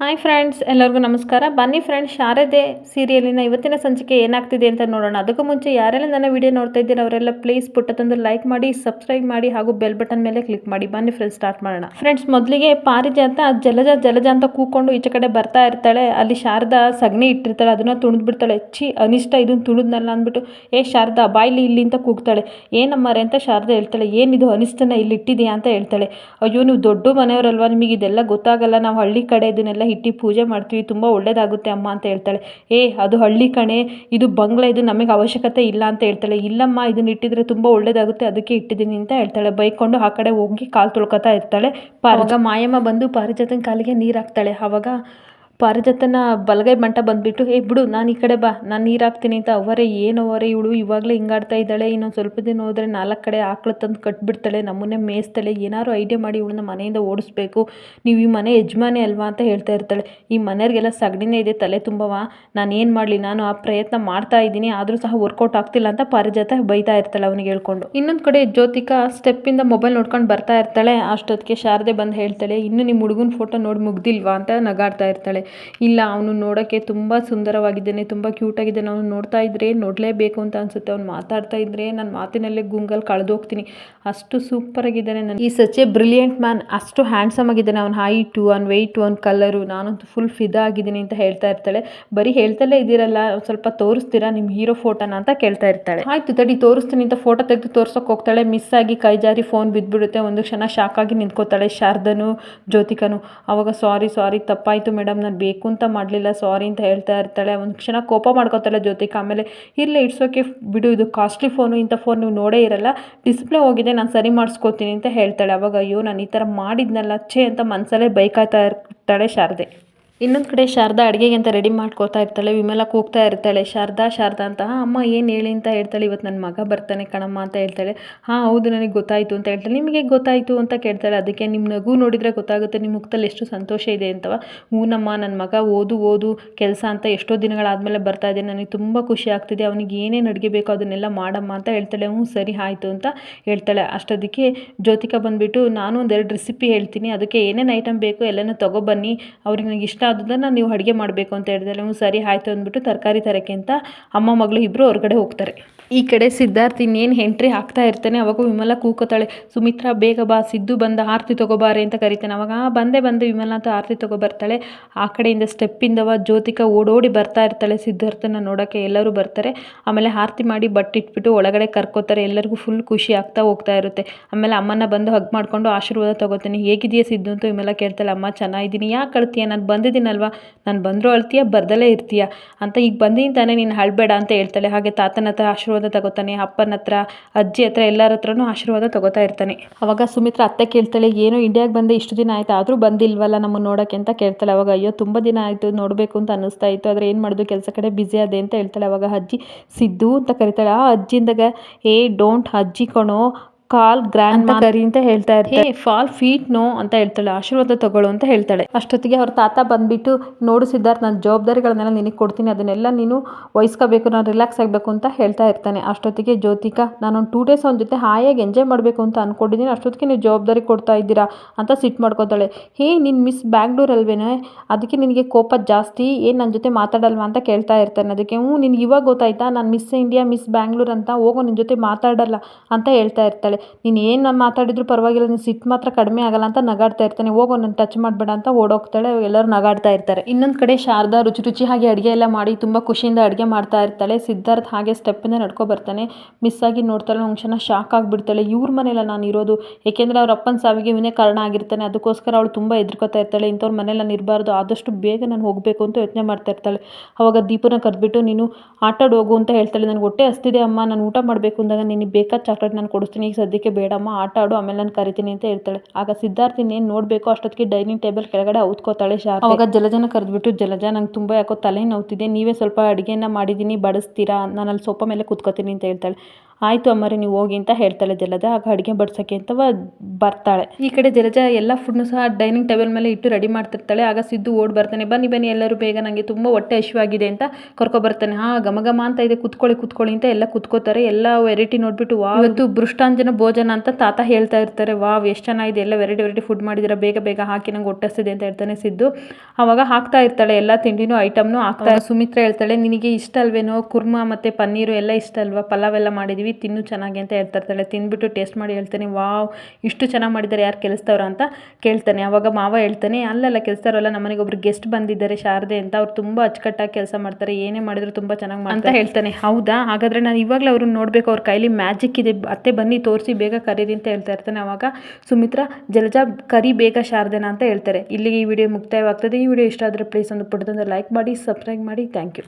Hi friends ಎಲ್ಲರಿಗೂ ನಮಸ್ಕಾರ. ಬನ್ನಿ ಫ್ರೆಂಡ್ಸ್ ಶಾರದೆ ಸೀರಿಯಲಿನ ಇವತ್ತಿನ ಸಂಚಿಕೆ ಏನಾಗ್ತಿದೆ ಅಂತ ನೋಡೋಣ. ಅದಕ್ಕೂ ಮುಂಚೆ ಯಾರೆಲ್ಲ ನನ್ನ ವಿಡಿಯೋ ನೋಡ್ತಾ ಇದ್ದೀರಾ, ಅವರೆಲ್ಲ ಪ್ಲೀಸ್ ತಂದು ಲೈಕ್ ಮಾಡಿ ಸಬ್ಸ್ಕ್ರೈಬ್ ಮಾಡಿ ಹಾಗೂ ಬೆಲ್ ಬಟನ್ ಮೇಲೆ ಕ್ಲಿಕ್ ಮಾಡಿ. ಬನ್ನಿ ಫ್ರೆಂಡ್ಸ್ ಸ್ಟಾರ್ಟ್ ಮಾಡೋಣ. ಫ್ರೆಂಡ್ಸ್ ಮೊದಲಿಗೆ ಪಾರಿಜಾತ ಜಲಜ ಜಲಜ ಅಂತ ಕೂಕೊಂಡು ಈಚೆ ಕಡೆ ಬರ್ತಾ ಇರ್ತಾಳೆ. ಅಲ್ಲಿ ಶಾರದಾ ಸಗಣಿ ಇಟ್ಟಿರ್ತಾಳೆ. ಅದನ್ನ ತುಣಿದ್ ಬಿಡ್ತಾಳೆ ಛೀ, ಅನಿಷ್ಟ ಇದನ್ನ ತುಳಿದ್ನಲ್ಲ ಅಂದ್ಬಿಟ್ಟು, ಏ ಶಾರದಾ, ಬಾಯಿಲಿ ಇಲ್ಲಿ ಅಂತ ಕೂಗ್ತಾಳೆ. ಏನಮ್ಮಾರೆ ಅಂತ ಶಾರದಾ ಹೇಳ್ತಾಳೆ. ಏನಿದು ಅನಿಷ್ಟನ ಇಲ್ಲಿ ಇಟ್ಟಿದೆಯಾ? ಅಂತ ಹೇಳ್ತಾಳೆ. ಅಯ್ಯೋ, ನೀವು ದೊಡ್ಡ ಮನೆಯವರಲ್ವಾ? ನಿಮಗೆ ಇದೆಲ್ಲ ಗೊತ್ತಾಗಲ್ಲ. ನಾವು ಹಳ್ಳಿ ಕಡೆ ಇದನ್ನೆಲ್ಲ ಇಟ್ಟು ಪೂಜೆ ಮಾಡ್ತೀವಿ, ತುಂಬ ಒಳ್ಳೇದಾಗುತ್ತೆ ಅಮ್ಮ ಅಂತ ಹೇಳ್ತಾಳೆ. ಏ, ಅದು ಹಳ್ಳಿ ಕಣೆ, ಇದು ಬಂಗ್ಲ, ಇದು ನಮಗೆ ಅವಶ್ಯಕತೆ ಇಲ್ಲ ಅಂತ ಹೇಳ್ತಾಳೆ. ಇಲ್ಲಮ್ಮ, ಇದನ್ನ ಇಟ್ಟಿದ್ರೆ ತುಂಬ ಒಳ್ಳೇದಾಗುತ್ತೆ, ಅದಕ್ಕೆ ಇಟ್ಟಿದ್ದೀನಿ ಅಂತ ಹೇಳ್ತಾಳೆ. ಬೈಕೊಂಡು ಆ ಕಡೆ ಹೋಗಿ ಕಾಲು ತೊಳ್ಕೊತಾ ಇರ್ತಾಳೆ. ಅವಾಗ ಮಾಯಮ್ಮ ಬಂದು ಪಾರಿಜಾತನ ಕಾಲಿಗೆ ನೀರು ಹಾಕ್ತಾಳೆ. ಅವಾಗ ಪಾರಿಜಾತನ ಬಲಗೈ ಮಂಟ ಬಂದುಬಿಟ್ಟು, ಏ ಬಿಡು, ನಾನು ಈ ಕಡೆ ಬಾ, ನಾನು ನೀರು ಹಾಕ್ತೀನಿ ಅಂತ ಅವರೇ ಏನು ಅವರೇ ಇವಳು ಇವಾಗಲೇ ಹಿಂಗಾಡ್ತಾ ಇದ್ದಾಳೆ, ಇನ್ನೊಂದು ಸ್ವಲ್ಪ ದಿನ ಹೋದರೆ ನಾಲ್ಕು ಕಡೆ ಆಕಳು ತಂದು ಕಟ್ಬಿಡ್ತಾಳೆ, ನಮ್ಮನ್ನೇ ಮೇಯಿಸ್ತಾಳೆ ಏನಾದ್ರು ಐಡಿಯಾ ಮಾಡಿ ಇವಳನ್ನ ಮನೆಯಿಂದ ಓಡಿಸ್ಬೇಕು, ನೀವು ಈ ಮನೆ ಯಜಮಾನಿ ಅಲ್ವಾ ಅಂತ ಹೇಳ್ತಾ ಇರ್ತಾಳೆ. ಈ ಮನೆಯವ್ರಿಗೆಲ್ಲ ಸಗಣಿನೇ ಇದೆ, ತಲೆ ತುಂಬವ, ನಾನು ಏನು ಮಾಡಲಿ, ನಾನು ಆ ಪ್ರಯತ್ನ ಮಾಡ್ತಾ ಇದ್ದೀನಿ, ಆದರೂ ಸಹ ವರ್ಕೌಟ್ ಆಗ್ತಿಲ್ಲ ಅಂತ ಪಾರಿಜಾತ ಬೈತಾ ಇರ್ತಾಳೆ ಅವನಿಗೆ ಹೇಳ್ಕೊಂಡು. ಇನ್ನೊಂದು ಕಡೆ ಜ್ಯೋತಿಕಾ ಸ್ಟೆಪ್ಪಿಂದ ಮೊಬೈಲ್ ನೋಡ್ಕೊಂಡು ಬರ್ತಾ ಇರ್ತಾಳೆ, ಅಷ್ಟೊತ್ತಿಗೆ ಶಾರದೆ ಬಂದು ಹೇಳ್ತಾಳೆ, ಇನ್ನು ನಿಮ್ಮ ಹುಡುಗನ ಫೋಟೋ ನೋಡಿ ಮುಗ್ದಿಲ್ವಾ? ಅಂತ ನಗಾಡ್ತಾ ಇರ್ತಾಳೆ. ಇಲ್ಲ, ಅವನು ನೋಡೋಕ್ಕೆ ತುಂಬ ಸುಂದರವಾಗಿದ್ದಾನೆ, ತುಂಬ ಕ್ಯೂಟಾಗಿದ್ದಾನೆ ಅವನು ನೋಡ್ತಾ ಇದ್ರೆ ನೋಡಲೇಬೇಕು ಅಂತ ಅನಿಸುತ್ತೆ. ಅವ್ನು ಮಾತಾಡ್ತಾ ಇದ್ರೆ ನನ್ನ ಮಾತಿನಲ್ಲೇ ಗುಂಗಲ್ಲಿ ಕಳೆದೋಗ್ತೀನಿ ಅಷ್ಟು ಸೂಪರಾಗಿದ್ದಾನೆ ನನ್ನ ಈ ಸಚ್ ಎ ಬ್ರಿಲಿಯಂಟ್ ಮ್ಯಾನ್ ಅಷ್ಟು ಹ್ಯಾಂಡ್ಸಮ್ ಆಗಿದ್ದಾನೆ. ಅವ್ನ ಹೈಟು ಅವ್ನ ವೆಯ್ಟು ಅವ್ನ ಕಲರು ನಾನಂತೂ ಫುಲ್ ಫಿದಾ ಆಗಿದ್ದೀನಿ ಅಂತ ಹೇಳ್ತಾ ಇರ್ತಾಳೆ. ಬರೀ ಹೇಳ್ತಲೇ ಇದ್ದೀರಲ್ಲ ಸ್ವಲ್ಪ ತೋರಿಸ್ತೀರಾ ನಿಮ್ಮ ಹೀರೋ ಫೋಟೋನ ಅಂತ ಕೇಳ್ತಾ ಇರ್ತಾಳೆ. ಆಯ್ತು ತಡಿ, ತೋರಿಸ್ತೀನಿ ಅಂತ ಫೋಟೋ ತೆಗೆದು ತೋರ್ಸೋಕೆ ಹೋಗ್ತಾಳೆ. ಮಿಸ್ ಆಗಿ ಕೈ ಜಾರಿ ಫೋನ್ ಬಿದ್ದುಬಿಡುತ್ತೆ ಒಂದು ಕ್ಷಣ ಶಾಕ್ ಆಗಿ ನಿಂತ್ಕೋತಾಳೆ ಶಾರದನು, ಜ್ಯೋತಿಕನು. ಅವಾಗ ಸಾರಿ ಸಾರಿ ತಪ್ಪಾಯಿತು ಮೇಡಮ್ ನಾನು ಬೇಕು ಅಂತ ಮಾಡಲಿಲ್ಲ ಸಾರಿ ಅಂತ ಹೇಳ್ತಾ ಇರ್ತಾಳೆ. ಒಂದು ಕ್ಷಣ ಕೋಪ ಮಾಡ್ಕೋತಾಳೆ ಜ್ಯೋತಿಕ. ಆಮೇಲೆ, ಇರಲಿ ಇಟ್ಸ್ ಓಕೆ ಬಿಡು, ಇದು ಕಾಸ್ಟ್ಲಿ ಫೋನು ಇಂಥ ಫೋನ್ ನೀವು ನೋಡೇ ಇರಲ್ಲ. ಡಿಸ್ಪ್ಲೇ ಹೋಗಿದೆ, ನಾನು ಸರಿ ಮಾಡಿಸ್ಕೋತೀನಿ ಅಂತ ಹೇಳ್ತಾಳೆ. ಅವಾಗ, ಅಯ್ಯೋ, ನಾನು ಈ ಥರ ಮಾಡಿದ್ನಲ್ಲ, ಛೇ ಅಂತ ಮನಸಲ್ಲೇ ಬೈಕಾಯ್ತಾ ಇರ್ತಾಳೆ ಶಾರದೆ. ಇನ್ನೊಂದು ಕಡೆ ಶಾರದಾ ಅಡುಗೆಗೆ ಅಂತ ರೆಡಿ ಮಾಡ್ಕೋತಾ ಇರ್ತಾಳೆ, ವಿಮಲ ಕೂಗ್ತಾ ಇರ್ತಾಳೆ, ಶಾರದಾ ಶಾರದಾ ಅಂತ, ಹಾಂ, ಅಮ್ಮ, ಏನು ಹೇಳಿ? ಅಂತ ಹೇಳ್ತಾಳೆ. ಇವತ್ತು ನನ್ನ ಮಗ ಬರ್ತಾನೆ ಕಣಮ್ಮ ಅಂತ ಹೇಳ್ತಾಳೆ. ಹಾಂ, ಹೌದು, ನನಗೆ ಗೊತ್ತಾಯಿತು ಅಂತ ಹೇಳ್ತಾಳೆ. ನಿಮಗೆ ಗೊತ್ತಾಯಿತು ಅಂತ ಕೇಳ್ತಾಳೆ. ಅದಕ್ಕೆ ನಿಮ್ಮ ನಗು ನೋಡಿದರೆ ಗೊತ್ತಾಗುತ್ತೆ ನಿಮ್ಮ ಮುಖದಲ್ಲಿ ಎಷ್ಟು ಸಂತೋಷ ಇದೆ ಅಂತವ. ಹೂನಮ್ಮ ನನ್ನ ಮಗ ಓದು ಓದು, ಕೆಲಸ ಅಂತ ಎಷ್ಟೋ ದಿನಗಳಾದಮೇಲೆ ಬರ್ತಾ ಇದೆ ನನಗೆ ತುಂಬ ಖುಷಿ ಆಗ್ತಿದೆ. ಅವನಿಗೆ ಏನೇನು ಅಡುಗೆ ಬೇಕೋ ಅದನ್ನೆಲ್ಲ ಮಾಡಮ್ಮ ಅಂತ ಹೇಳ್ತಾಳೆ. ಹ್ಞೂ, ಸರಿ, ಆಯಿತು ಅಂತ ಹೇಳ್ತಾಳೆ. ಅಷ್ಟೊದಕ್ಕೆ ಜ್ಯೋತಿಕಾ ಬಂದುಬಿಟ್ಟು, ನಾನು ಒಂದೆರಡು ರೆಸಿಪಿ ಹೇಳ್ತೀನಿ. ಅದಕ್ಕೆ ಏನೇನು ಐಟಮ್ ಬೇಕು ಎಲ್ಲನೂ ತೊಗೊಬನ್ನಿ ಅವ್ರಿಗೆ ನನಗೆ ಇಷ್ಟ ಆದದನ್ನು ನೀವು ಅಡುಗೆ ಮಾಡಬೇಕು ಅಂತ ಹೇಳಿದ್ರೆ, ಹ್ಞೂ ಸರಿ, ಆಯಿತು ಅಂದ್ಬಿಟ್ಟು ತರಕಾರಿ ತರೋಕ್ಕೆ ಅಂತ ಅಮ್ಮ, ಮಗಳು ಇಬ್ಬರು ಹೊರಗಡೆ ಹೋಗ್ತಾರೆ. ಈ ಕಡೆ ಸಿದ್ಧಾರ್ಥ್ ಇನ್ನೇನು ಎಂಟ್ರಿ ಹಾಕ್ತಾ ಇರ್ತಾನೆ, ಅವಾಗ ವಿಮಲ ಕೂಕೋತಾಳೆ, ಸುಮಿತ್ರಾ, ಬೇಗ ಬಾ, ಸಿದ್ದು ಬಂದ ಆರತಿ ತಗೋಬಾರೆ ಅಂತ ಕರಿತಾನೆ. ಅವಾಗ ಬಂದೇ ಬಂದು ವಿಮಲ ಅಂತ ಆರತಿ ತೊಗೊಬರ್ತಾಳೆ. ಆ ಕಡೆಯಿಂದ ಸ್ಟೆಪ್ಪಿಂದವ ಜ್ಯೋತಿಕಾ ಓಡೋಡಿ ಬರ್ತಾ ಇರ್ತಾಳೆ ಸಿದ್ಧಾರ್ಥನ ನೋಡೋಕ್ಕೆ. ಎಲ್ಲರೂ ಬರ್ತಾರೆ. ಆಮೇಲೆ ಆರತಿ ಮಾಡಿ ಬಟ್ಟಿಟ್ಬಿಟ್ಟು ಒಳಗಡೆ ಕರ್ಕೋತಾರೆ. ಎಲ್ಲರಿಗೂ ಫುಲ್ ಖುಷಿ ಆಗ್ತಾ ಹೋಗ್ತಾ ಇರುತ್ತೆ. ಆಮೇಲೆ ಅಮ್ಮನ ಬಂದು ಹಗ್ ಮಾಡಿಕೊಂಡು ಆಶೀರ್ವಾದ ತಗೋತೀನಿ. ಹೇಗಿದೆಯಾ ಸಿದ್ದು? ಅಂತ ವಿಮಲ ಕೇಳ್ತಾಳೆ. ಅಮ್ಮ, ಚೆನ್ನಾಗಿದ್ದೀನಿ. ಯಾಕೆ ಅಳ್ತೀಯ? ನಾನು ಬಂದಿದ್ದೀನಲ್ವಾ? ನಾನು ಬಂದರೂ ಅಳ್ತೀಯ? ಬರ್ದಲೇ ಇರ್ತೀಯ? ಅಂತ ಈಗ ಬಂದಿನ ತಾನೇ, ನೀನು ಅಳ್ಬೇಡ ಅಂತ ಹೇಳ್ತಾಳೆ. ಹಾಗೆ ತಾತನ ಹತ್ರ ಆಶೀರ್ವಾದ ತಗೋತಾನೆ, ಅಪ್ಪನ ಹತ್ರ, ಅಜ್ಜಿ ಹತ್ರ, ಎಲ್ಲರ ಹತ್ರನೂ ಆಶೀರ್ವಾದ ತಗೋತಾ ಇರ್ತಾನೆ. ಅವಾಗ ಸುಮಿತ್ರ ಅತ್ತೆ ಕೇಳ್ತಾಳೆ, ಏನು ಇಂಡಿಯಾಗೆ ಬಂದೆ, ಇಷ್ಟು ದಿನ ಆಯ್ತು, ಆದರೂ ಬಂದಿಲ್ವಲ್ಲ ನಮ್ಮನ್ನು ನೋಡೋಕ್ಕೆ ಅಂತ ಕೇಳ್ತಾಳೆ. ಅವಾಗ ಅಯ್ಯೋ, ತುಂಬ ದಿನ ಆಯಿತು, ನೋಡಬೇಕು ಅಂತ ಅನ್ನಿಸ್ತಾ ಇತ್ತು. ಆದರೆ ಏನು ಮಾಡೋದು, ಕೆಲಸ ಕಡೆ ಬ್ಯುಸಿ ಅದೇ ಅಂತ ಹೇಳ್ತಾಳೆ. ಅವಾಗ ಅಜ್ಜಿ, ಸಿದ್ದು ಅಂತ ಕರಿತಾಳೆ. ಆ ಅಜ್ಜಿಂದಾಗ, ಏ ಡೋಂಟ್ ಅಜ್ಜಿ ಕಣೋ ಕಾಲ್ ಗ್ರ್ಯಾಂಡ್ ಕರಿ ಅಂತ ಹೇಳ್ತಾ ಇರ್ತಾರೆ. ಫಾಲ್ ಫೀಟ್ ನೋ ಅಂತ ಹೇಳ್ತಾಳೆ ಆಶೀರ್ವಾದ ತಗೊಳ್ಳು ಅಂತ ಹೇಳ್ತಾಳೆ. ಅಷ್ಟೊತ್ತಿಗೆ ಅವ್ರ ತಾತ ಬಂದ್ಬಿಟ್ಟು ನೋಡು ಸಿದ್ಧಾರ್ಥ ನಾನು ಜವಾಬ್ದಾರಿಗಳನ್ನೆಲ್ಲ ನಿನಗೆ ಕೊಡ್ತೀನಿ ಅದನ್ನೆಲ್ಲ ನೀನು ವಹಿಸ್ಕೋಬೇಕು ನಾನು ರಿಲ್ಯಾಕ್ಸ್ ಆಗಬೇಕು ಅಂತ ಹೇಳ್ತಾ ಇರ್ತಾನೆ. ಅಷ್ಟೊತ್ತಿಗೆ ಜ್ಯೋತಿಕಾ ನಾನೊಂದು ಟೂ ಡೇಸ್ ಅವನ ಜೊತೆ ಹಾಯಾಗಿ ಎಂಜಾಯ್ ಮಾಡಬೇಕು ಅಂತ ಅಂದ್ಕೊಂಡಿದ್ದೀನಿ ಅಷ್ಟೊತ್ತಿಗೆ ನೀವು ಜವಾಬ್ದಾರಿ ಕೊಡ್ತಾ ಇದ್ದೀರಾ ಅಂತ ಸಿಟ್ಟು ಮಾಡ್ಕೋತಾಳೆ. ಹೇ ನೀನು ಮಿಸ್ ಬ್ಯಾಂಗ್ಳೂರ್ ಅಲ್ವೇನೆ? ಅದಕ್ಕೆ ನಿನಗೆ ಕೋಪ ಜಾಸ್ತಿ ಏನು ನನ್ನ ಜೊತೆ ಮಾತಾಡಲ್ವಾ ಅಂತ ಕೇಳ್ತಾ ಇರ್ತಾನೆ. ಅದಕ್ಕೆ ಹ್ಞೂ ನಿನಗೆ ಇವಾಗ ಗೊತ್ತಾಯ್ತಾ ನಾನು ಮಿಸ್ ಇಂಡಿಯಾ ಮಿಸ್ ಬ್ಯಾಂಗ್ಳೂರ್ ಅಂತ ಹೋಗೋ ನಿನ್ನ ಜೊತೆ ಮಾತಾಡಲ್ಲ ಅಂತ ಹೇಳ್ತಾ ಇರ್ತಾಳೆ. ನೀನು ಏನು ಮಾತಾಡಿದ್ರು ಪರವಾಗಿಲ್ಲ, ನೀನು ಸಿಟ್ಟು ಮಾತ್ರ ಕಡಿಮೆ ಆಗಲ್ಲ ಅಂತ ನಗಾಡ್ತಾ ಇರ್ತಾನೆ. ಹೋಗೋ ನನ್ನ ಟಚ್ ಮಾಡಬೇಡ ಅಂತ ಓಡೋಗ್ತಾಳೆ. ಎಲ್ಲರೂ ನಗಾಡ್ತಾ ಇರ್ತಾರೆ. ಇನ್ನೊಂದು ಕಡೆ ಶಾರದಾ ರುಚಿ ರುಚಿ ಹಾಗೆ ಅಡುಗೆ ಎಲ್ಲ ಮಾಡಿ ತುಂಬ ಖುಷಿಯಿಂದ ಅಡುಗೆ ಮಾಡ್ತಾ ಇರ್ತಾಳೆ. ಸಿದ್ಧಾರ್ಥ ಹಾಗೆ ಸ್ಟೆಪ್ಪಿಂದ ನಡ್ಕೊ ಬರ್ತಾನೆ. ಮಿಸ್ ಆಗಿ ನೋಡ್ತಾಳೆ. ಒಂದು ಕ್ಷಣ ಶಾಕ್ ಆಗಿಬಿಡ್ತಾಳೆ. ಇವ್ರ ಮನೆಯಲ್ಲ ನಾನು ಇರೋದು. ಏಕೆಂದರೆ ಅವ್ರ ಅಪ್ಪನ ಸಾವಿಗೆ ಇವನೇ ಕಾರಣ ಆಗಿರ್ತಾನೆ. ಅದಕ್ಕೋಸ್ಕರ ಅವಳು ತುಂಬ ಎದ್ರುಕೋತಾ ಇರ್ತಾಳೆ. ಇಂಥವ್ರ ಮನೆಯಲ್ಲ ಇರಬಾರ್ದು ಆದಷ್ಟು ಬೇಗ ನಾನು ಹೋಗಬೇಕು ಅಂತ ಯೋಚನೆ ಮಾಡ್ತಾ ಇರ್ತಾಳೆ. ಅವಾಗ ದೀಪನ ಕರೆದ್ಬಿಟ್ಟು, ನೀನು ಆಟಾಡೋಗು ಅಂತ ಹೇಳ್ತಾಳೆ. ನನಗೆ ಹೊಟ್ಟೆ ಹಸ್ತಿದೆ ಅಮ್ಮ. ನಾನು ಊಟ ಮಾಡಬೇಕು ಅಂದಾಗ ನಿನಗೆ ಬೇಕಾದ ಚಾಕ್ಲೇಟ್ ನಾನು ಕೊಡಿಸ್ತೀನಿ. ಈಗ ಸದ್ಯಕ್ಕೆ ಬೇಡಮ್ಮ, ಆಟ ಆಡು, ಆಮೇಲೆ ನಾನು ಕರಿತೀನಿ ಅಂತ ಹೇಳ್ತಾಳೆ. ಆಗ ಸಿದ್ಧಾರ್ಥ ಇನ್ನೇನು ನೋಡಬೇಕು ಅಷ್ಟೊತ್ತಿಗೆ ಡೈನಿಂಗ್ ಟೇಬಲ್ ಕೆಳಗಡೆ ಔತ್ಕೋತಾಳೆ ಶಾರ್ ಅವಾಗ ಜಲಜನ ಕರೆದ್ಬಿಟ್ಟು, ಜಲಜ, ನಂಗೆ ತುಂಬ ಯಾಕೋ ತಲೆ ನೋವ್ತಿದೆ ನೀವೇ ಸ್ವಲ್ಪ ಅಡುಗೆನ ಮಾಡಿದ್ದೀನಿ ಬಡಿಸ್ತೀರಾ? ನಾನು ಅಲ್ಲಿ ಸೋಫಾ ಮೇಲೆ ಕೂತ್ಕೋತೀನಿ ಅಂತ ಹೇಳ್ತಾಳೆ. ಆಯಿತು ಅಮ್ಮರೇ ನೀವು ಹೋಗಿ ಅಂತ ಹೇಳ್ತಾಳೆ ಜಲಜ. ಆಗ ಅಡುಗೆ ಬಡ್ಸೋಕ್ಕೆ ಅಂತ ಬರ್ತಾಳೆ. ಈ ಕಡೆ ಜಲಜ ಎಲ್ಲ ಫುಡ್ನು ಸಹ ಡೈನಿಂಗ್ ಟೇಬಲ್ ಮೇಲೆ ಇಟ್ಟು ರೆಡಿ ಮಾಡ್ತಿರ್ತಾಳೆ. ಆಗ ಸಿದ್ದು ಓಡ್ ಬರ್ತಾನೆ ಬನ್ನಿ ಬನ್ನಿ ಎಲ್ಲರೂ ಬೇಗ ನನಗೆ ತುಂಬ ಹೊಟ್ಟೆ ಹಸಿವಾಗಿದೆ ಅಂತ ಕರ್ಕೊ ಬರ್ತಾನೆ. ಹಾ ಘಮ ಅಂತ ಇದೆ ಕುತ್ಕೊಳ್ಳಿ ಕುತ್ಕೊಳ್ಳಿ ಅಂತ ಎಲ್ಲ ಕುತ್ಕೋತಾರೆ. ಎಲ್ಲ ವೆರೈಟಿ ನೋಡ್ಬಿಟ್ಟು ವಾ ಇವತ್ತು ಬೃಷ್ಟಾಂಜನ ಭೋಜನ ಅಂತ ತಾತ ಹೇಳ್ತಾ ಇರ್ತಾರೆ. ವಾವ್ ಎಷ್ಟು ಚೆನ್ನಾಗಿದೆ ಎಲ್ಲ ವೆರೈಟಿ ವೆರೈಟಿ ಫುಡ್ ಮಾಡಿದ್ದೀರಾ ಬೇಗ ಬೇಗ ಹಾಕಿ ನಂಗೆ ಹೊಟ್ಟೆಸ್ತಿದೆ ಅಂತ ಹೇಳ್ತಾನೆ ಸಿದ್ದು. ಅವಾಗ ಹಾಕ್ತಾ ಇರ್ತಾಳೆ ಎಲ್ಲ ತಿಂಡಿನೂ ಐಟಮ್ನು ಹಾಕ್ತಾ ಸುಮಿತ್ರ ಹೇಳ್ತಾಳೆ ನಿನಗೆ ಇಷ್ಟ ಅಲ್ವೇನೋ? ಕುರ್ಮಾ ಮತ್ತು ಪನ್ನೀರು ಎಲ್ಲ ಇಷ್ಟ ಅಲ್ವಾ? ಪಲಾವ್ ಎಲ್ಲ ಮಾಡಿದ್ದೀವಿ ತಿನ್ನು ಚೆನ್ನಾಗಿ ಅಂತ ಹೇಳ್ತಾ ಇರ್ತಾಳೆ. ತಿಂದ್ಬಿಟ್ಟು ಟೇಸ್ಟ್ ಮಾಡಿ ಹೇಳ್ತಾನೆ ವಾವ್ ಇಷ್ಟು ಚೆನ್ನಾಗಿ ಮಾಡಿದ್ದಾರೆ ಯಾರು ಕೆಲಸದವ್ರ? ಅಂತ ಕೇಳ್ತಾನೆ. ಅವಾಗ ಮಾವ ಹೇಳ್ತಾನೆ ಅಲ್ಲಲ್ಲ ಕೆಲಸದವ್ರಲ್ಲ ನಮ್ಮನೆಗೆ ಒಬ್ರು ಗೆಸ್ಟ್ ಬಂದಿದ್ದಾರೆ ಶಾರದೆ ಅಂತ. ಅವ್ರು ತುಂಬ ಅಚ್ಚುಕಟ್ಟಾಗಿ ಕೆಲಸ ಮಾಡ್ತಾರೆ. ಏನೇ ಮಾಡಿದ್ರು ತುಂಬ ಚೆನ್ನಾಗಿ ಅಂತ ಹೇಳ್ತಾನೆ. ಹೌದಾ? ಹಾಗಾದರೆ ನಾನು ಇವಾಗಲೇ ಅವ್ರನ್ನ ನೋಡಬೇಕು. ಅವ್ರ ಕೈಲಿ ಮ್ಯಾಜಿಕ್ ಇದೆ. ಅತ್ತೆ ಬನ್ನಿ ತೋರಿಸಿ ಬೇಗ ಕರೀರಿ ಅಂತ ಹೇಳ್ತಾ ಇರ್ತಾನೆ ಅವಾಗ. ಸುಮಿತ್ರ ಜಲಜ ಕರಿ ಬೇಗ ಶಾರದೆನ ಅಂತ ಹೇಳ್ತಾರೆ. ಇಲ್ಲಿಗೆ ಈ ವಿಡಿಯೋ ಮುಕ್ತಾಯವಾಗ್ತದೆ. ಈ ವಿಡಿಯೋ ಇಷ್ಟ ಆದರೆ ಪ್ಲೀಸ್ ಒಂದು ಪುಟ್ಟದೊಂದು ಲೈಕ್ ಮಾಡಿ ಸಬ್ಸ್ಕ್ರೈಬ್ ಮಾಡಿ. Thank you